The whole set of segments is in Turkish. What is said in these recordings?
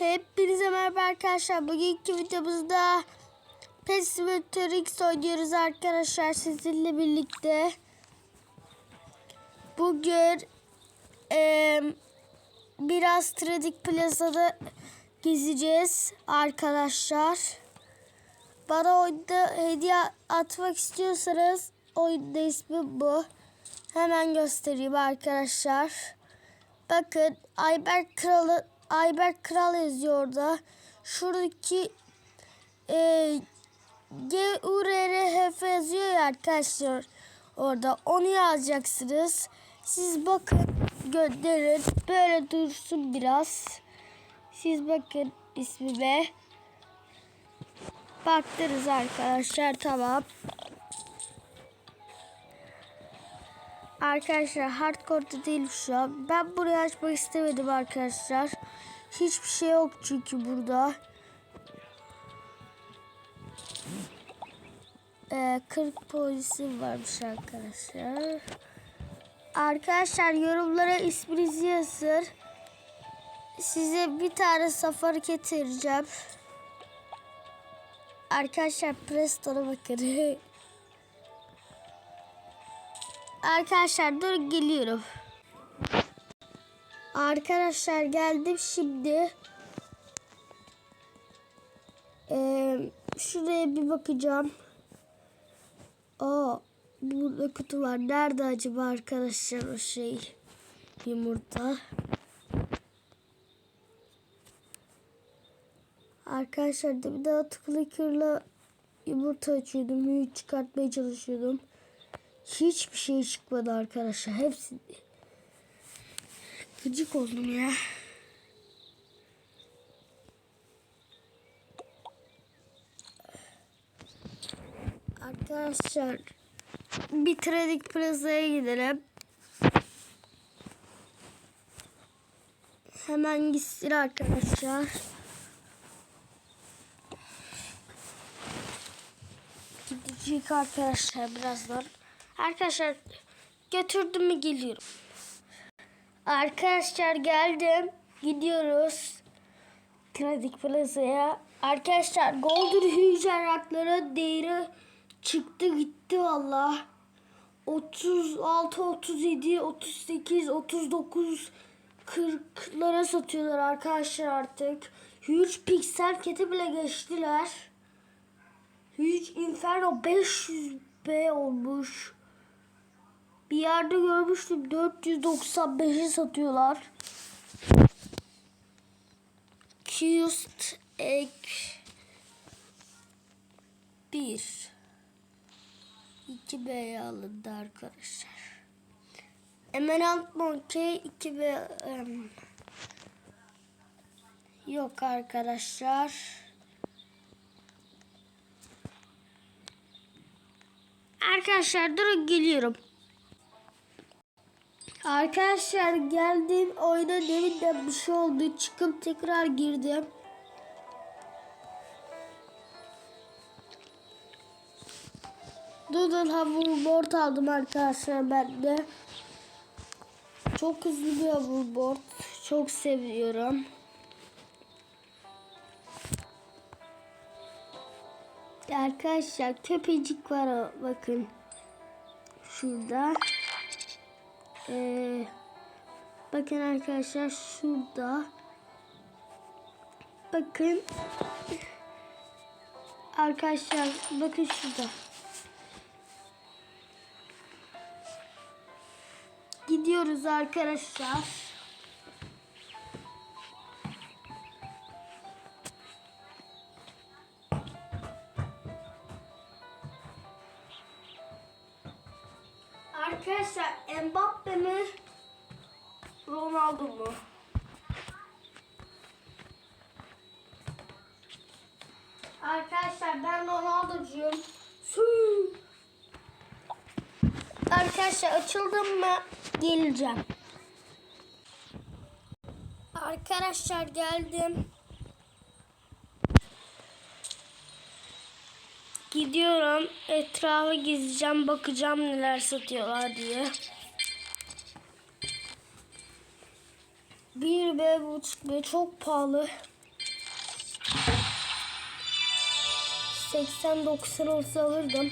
Hepinize merhaba arkadaşlar. Bugünkü videomuzda PES Simulator X oynuyoruz arkadaşlar sizinle birlikte. Bugün eee, biraz Tradik Plaza'da gezeceğiz arkadaşlar. Bana oyunda hediye atmak istiyorsanız oyunda ismi bu. Hemen göstereyim arkadaşlar. Bakın Ayberk Kralı Ayberk Kral yazıyor orada. Şuradaki e, G-U-R-R-H-F yazıyor ya arkadaşlar. Orada onu yazacaksınız. Siz bakın gönderin. Böyle dursun biraz. Siz bakın ismime. Baktınız arkadaşlar tamam. Arkadaşlar hardcore'da değil şu an. Ben burayı açmak istemedim arkadaşlar. Hiçbir şey yok çünkü burada. Ee, 40 polisi varmış arkadaşlar. Arkadaşlar yorumlara isminizi yazın. Size bir tane safari getireceğim. Arkadaşlar Preston'a bakın. Arkadaşlar dur geliyorum. Arkadaşlar geldim şimdi. Ee, şuraya bir bakacağım. Aa, burada kutu var. Nerede acaba arkadaşlar o şey? Yumurta. Arkadaşlar da bir daha tıklı yumurta açıyordum. Büyük çıkartmaya çalışıyordum. Hiçbir şey çıkmadı arkadaşlar. Hepsi gıcık oldum ya. Arkadaşlar bir Tradik Plaza'ya gidelim. Hemen gitsin arkadaşlar. Gidecek arkadaşlar birazdan. Arkadaşlar götürdüm mü geliyorum. Arkadaşlar geldim. Gidiyoruz. Tradik Plaza'ya. Arkadaşlar Golden Hücrerakları değeri çıktı gitti valla. 36, 37, 38, 39, 40'lara satıyorlar arkadaşlar artık. Huge Pixel Cat'i bile geçtiler. Huge Inferno 500 B olmuş. Bir yerde görmüştüm 495'e satıyorlar. Cust Egg 1 2B alındı arkadaşlar. Emerald Monkey 2B em, yok arkadaşlar. Arkadaşlar durun geliyorum. Arkadaşlar geldim oyuna deminden bir şey oldu. Çıkıp tekrar girdim. Doodle hoverboard aldım arkadaşlar ben de. Çok hızlı bir hoverboard. Çok seviyorum. Arkadaşlar köpecik var bakın. Şurada. Ee, bakın arkadaşlar şurada. Bakın. Arkadaşlar bakın şurada. Gidiyoruz arkadaşlar. Arkadaşlar Mbappe mi? Ronaldo mu? Arkadaşlar ben Ronaldo'cuyum. Arkadaşlar açıldım mı geleceğim. Arkadaşlar geldim. Gidiyorum etrafı gezeceğim bakacağım neler satıyorlar diye. Bir ve buçuk ve çok pahalı. 80-90 olsa alırdım.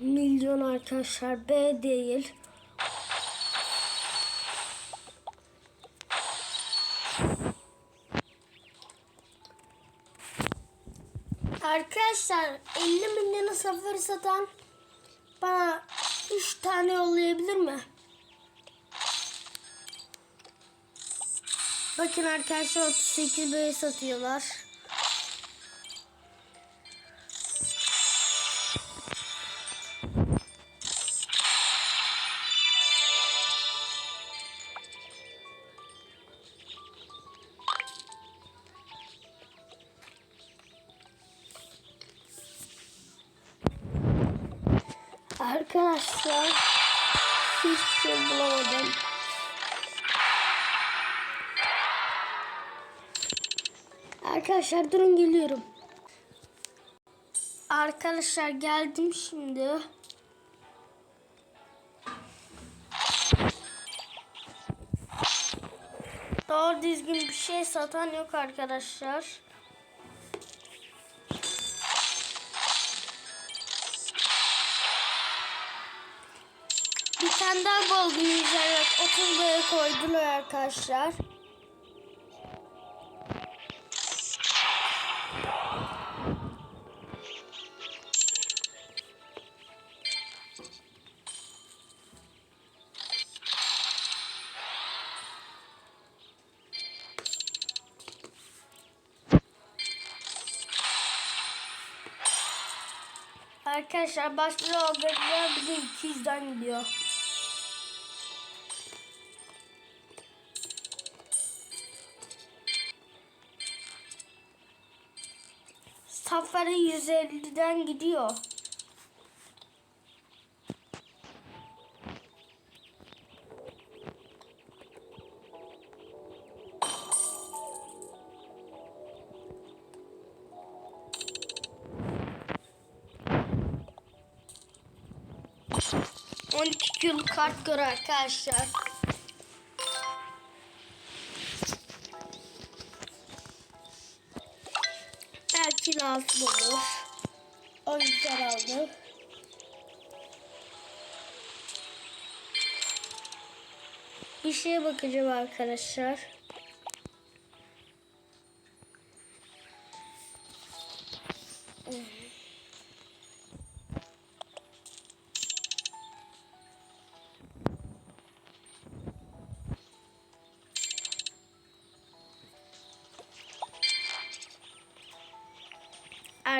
Milyon arkadaşlar B değil. Arkadaşlar 50 milyonu sıfır satan bana 3 tane yollayabilir mi? Bakın arkadaşlar 38 böyle satıyorlar. Arkadaşlar hiçbir şey bulamadım. Arkadaşlar durun geliyorum. Arkadaşlar geldim şimdi. Doğru düzgün bir şey satan yok arkadaşlar. Tane daha golden yüzerek 30 böyle koydular arkadaşlar. Arkadaşlar başlığı alacaklar bir de 200'den gidiyor. Safari 150'den gidiyor. On iki kart gör arkadaşlar. Belki lazım olur. O yüzden aldım. Bir şeye bakacağım arkadaşlar.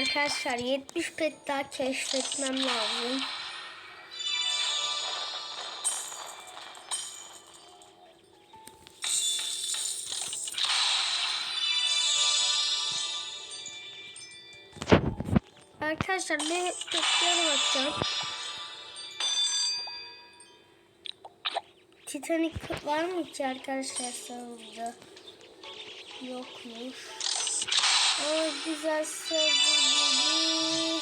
Arkadaşlar 70 pet daha keşfetmem lazım. Arkadaşlar ne petlere bakacağım. Titanic var mı ki arkadaşlar sağımızda? Yokmuş. Aa, güzel sevgili.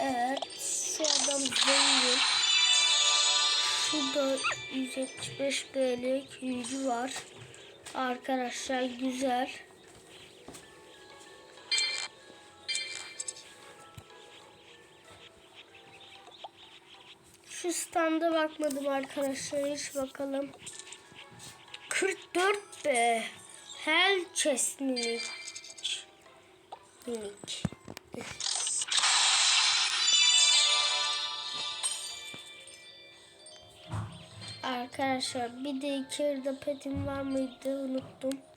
Evet. Şu adam zengin. Şurada 175 BL'lik yüzü var. Arkadaşlar güzel. Şu standa bakmadım arkadaşlar. Hiç bakalım. 44 be. Hell chest minik. Arkadaşlar bir de iki yerde petim var mıydı unuttum.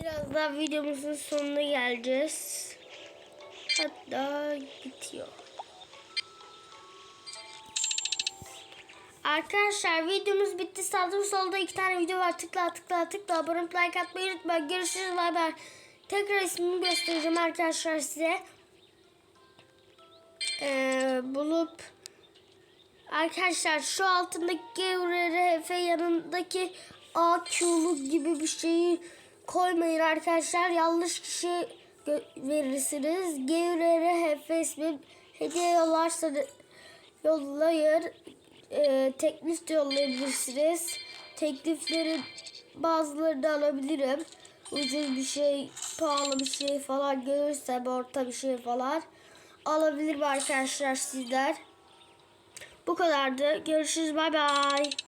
Biraz daha videomuzun sonuna geleceğiz. Hatta bitiyor. Arkadaşlar videomuz bitti. Sağda solda iki tane video var. Tıkla tıkla tıkla. Abone olup like atmayı unutmayın. Görüşürüz. Bay bay. Tekrar ismimi göstereceğim arkadaşlar size. Ee, bulup Arkadaşlar şu altındaki RRF yanındaki AQ'lu gibi bir şeyi koymayın arkadaşlar. Yanlış kişi verirsiniz. Gevrere hep Facebook hediye yollarsa yollayır. Ee, teklif de yollayabilirsiniz. Tekliflerin bazılarını alabilirim. Ucuz bir şey, pahalı bir şey falan görürsem orta bir şey falan alabilirim arkadaşlar sizler. Bu kadardı. Görüşürüz. Bay bay.